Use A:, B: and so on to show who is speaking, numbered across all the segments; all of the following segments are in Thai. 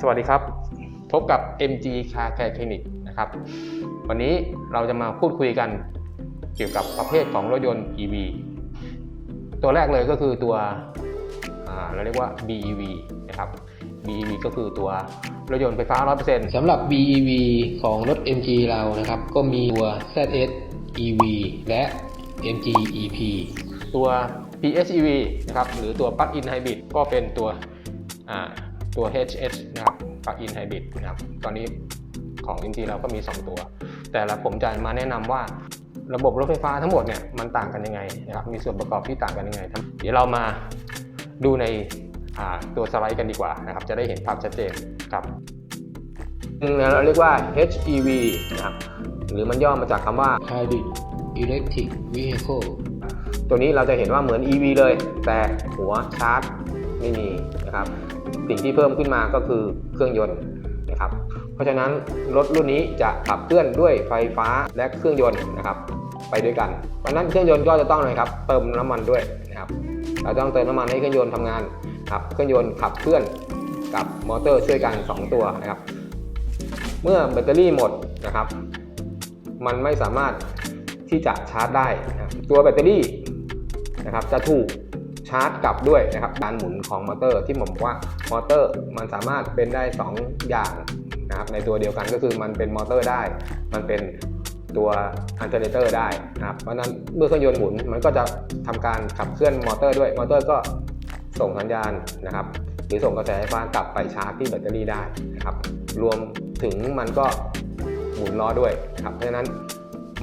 A: สวัสดีครับ พบกับ MG Car Care Clinic นะครับ วันนี้เราจะมาพูดคุยกันเกี่ยวกับประเภทของรถยนต์ EV ตัวแรกเลยก็คือตัวอ่าเราเรียกว่า BEV นะครับ BEV ก็คือตัวรถยนต์ไฟฟ้า 100%
B: สำหรับ BEV ของรถ MG เรานะครับ ก็มีตัว ZS EV และ MG EP
A: ตัว PHEV นะครับ หรือตัว Plug-in Hybrid ก็เป็นตัวอ่า ตัว HS นะครับ Plug-in Hybrid นะครับ ตอนนี้ของ MG เราก็มี 2 ตัว แต่ละผมจะมาแนะนำว่าระบบรถไฟฟ้าทั้งหมดเนี่ยมันต่างกันยังไงนะครับ มีส่วนประกอบที่ต่างกันยังไงครับเดี๋ยวเรามาดูในอ่าตัวสไลด์กันดีกว่านะครับ จะได้เห็นภาพชัดเจนครับหนึ่งเราเรียกว่า HEV นะครับ หรือมันย่อมาจากคำว่า
B: Hybrid Electric Vehicle
A: ตัวนี้เราจะเห็นว่าเหมือน EV เลย แต่หัวชาร์จ ไม่มีนะครับ สิ่งที่เพิ่มขึ้นมาก็คือเครื่องยนต์นะครับ เพราะฉะนั้นรถรุ่นนี้จะขับเคลื่อนด้วยไฟฟ้าและเครื่องยนต์นะครับ ไปด้วยกัน เพราะนั้นเครื่องยนต์ก็จะต้องเลยครับเติมน้ำมันด้วยนะครับเราต้องเติมน้ำมันให้เครื่องยนต์ทำงานครับเครื่องยนต์ขับเคลื่อนกับมอเตอร์ช่วยกัน 2 ตัวนะครับ เมื่อแบตเตอรี่หมดนะครับ มันไม่สามารถที่จะชาร์จได้นะครับตัวแบตเตอรี่นะครับจะถูก ชาร์จกลับด้วยนะครับการหมุนของมอเตอร์ที่ผมบอกว่ามอเตอร์มันสามารถเป็นได้ 2 อย่างนะครับในตัวเดียวกันก็คือมันเป็นมอเตอร์ได้ มันเป็นตัวอัลเทอร์เนเตอร์ได้นะครับเพราะนั้นเมื่อเครื่องยนต์หมุนมันก็จะทำการขับเคลื่อนมอเตอร์ด้วยมอเตอร์ก็ส่งสัญญาณนะครับ หรือส่งกระแสไฟฟ้ากลับไปชาร์จที่แบตเตอรี่ได้นะครับรวมถึงมันก็หมุนล้อด้วยครับเพราะฉะนั้น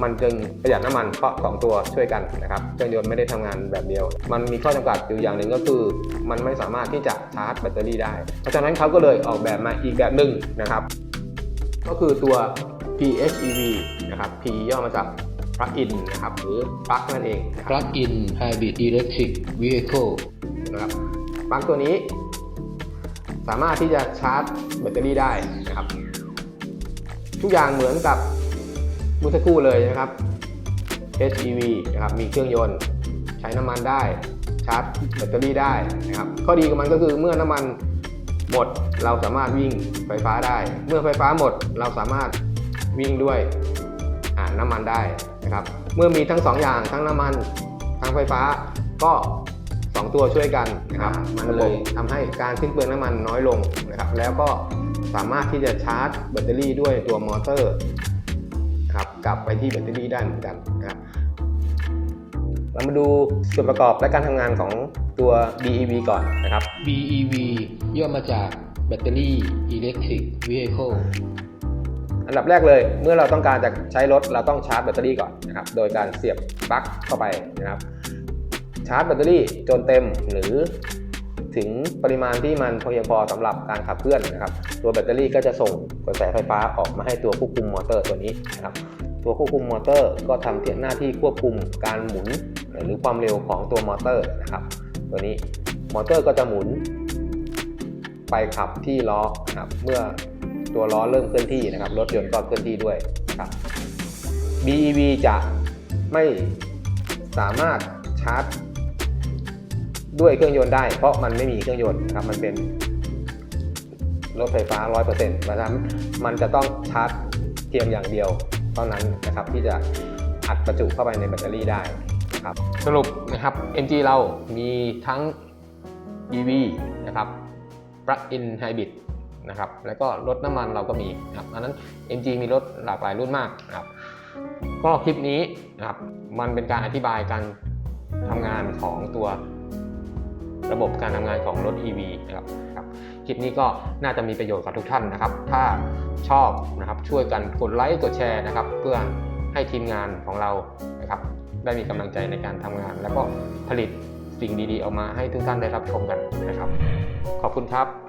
A: มันจึงประหยัดน้ำมันเพราะสองตัวช่วยกันนะครับเครื่องยนต์ไม่ได้ทำงานแบบเดียว มันมีข้อจำกัดอยู่อย่างหนึ่งก็คือ มันไม่สามารถที่จะชาร์จแบตเตอรี่ได้ เพราะฉะนั้นเขาก็เลยออกแบบมาอีกแบบหนึ่งนะครับ ก็คือตัว PHEV นะครับ P ย่อมาจาก Plug-in นะครับหรือ Plug นั่นเองนะครับ
B: Plug-in Hybrid Electric Vehicle
A: นะครับปลั๊กตัวนี้ สามารถที่จะชาร์จแบตเตอรี่ได้นะครับ ทุกอย่างเหมือนกับเมื่อสักครู่เลยนะครับ HEV นะครับ มีเครื่องยนต์ ใช้น้ำมันได้ ชาร์จแบตเตอรี่ได้นะครับ ข้อดีของมันก็คือเมื่อน้ำมันหมดเราสามารถวิ่งไฟฟ้าได้ เมื่อไฟฟ้าหมดเราสามารถวิ่งด้วยอ่าน้ำมันได้นะครับ เมื่อมีทั้งสองอย่างทั้งน้ำมันทั้งไฟฟ้าก็ 2 ตัวช่วยกันนะครับมันเลยทำให้การสิ้นเปลืองน้ำมันน้อยลงนะครับ แล้วก็สามารถที่จะชาร์จแบตเตอรี่ด้วยตัวมอเตอร์ นะครับ กลับไปที่แบตเตอรี่ได้เหมือนกันนะครับเรามาดูส่วนประกอบและการทำงานของตัว BEV ก่อนนะครับ
B: BEV ย่อมาจาก Battery Electric Vehicle
A: อันดับแรกเลยเมื่อเราต้องการจะใช้รถเราต้องชาร์จแบตเตอรี่ก่อนนะครับโดยการเสียบปลั๊กเข้าไปนะครับ ชาร์จแบตเตอรี่จนเต็มหรือ ถึงปริมาณที่มันเพียงพอสำหรับการขับเคลื่อนนะครับ ตัวแบตเตอรี่ก็จะส่งกระแสไฟฟ้าออกมาให้ตัวควบคุมมอเตอร์ตัวนี้นะครับตัวควบคุมมอเตอร์ก็ทำหน้าที่ควบคุมการหมุนหรือความเร็วของตัวมอเตอร์นะครับ ตัวนี้มอเตอร์ก็จะหมุน ไปขับที่ล้อนะครับเมื่อตัวล้อเริ่มเคลื่อนที่นะครับรถยนต์ก็เคลื่อนที่ด้วยครับ BEV จะไม่สามารถชาร์จ ด้วยเครื่องยนต์ได้ เพราะมันไม่มีเครื่องยนต์นะครับมันเป็นรถไฟฟ้า 100%เพราะฉะนั้นมันจะต้องชาร์จเพียงอย่างเดียวเท่านั้นนะครับที่จะอัดประจุเข้าไปในแบตเตอรี่ได้นะครับสรุปนะครับ MG เรามีทั้ง EV นะครับ Plug-in Hybrid นะครับแล้วก็รถน้ำมันเราก็มีนะครับอันนั้น MG มีรถหลากหลายรุ่นมากนะครับก็คลิปนี้นะครับมันเป็นการอธิบายการทำงานของตัว ระบบการทำงานของรถ EV นะครับคลิปนี้ก็น่าจะมีประโยชน์กับทุกท่านนะครับ ถ้าชอบนะครับช่วยกันกดไลค์กดแชร์นะครับ เพื่อให้ทีมงานของเรานะครับ ได้มีกำลังใจในการทำงาน แล้วก็ผลิตสิ่งดีๆออกมาให้ทุกท่านได้รับชมกันนะครับ ขอบคุณครับ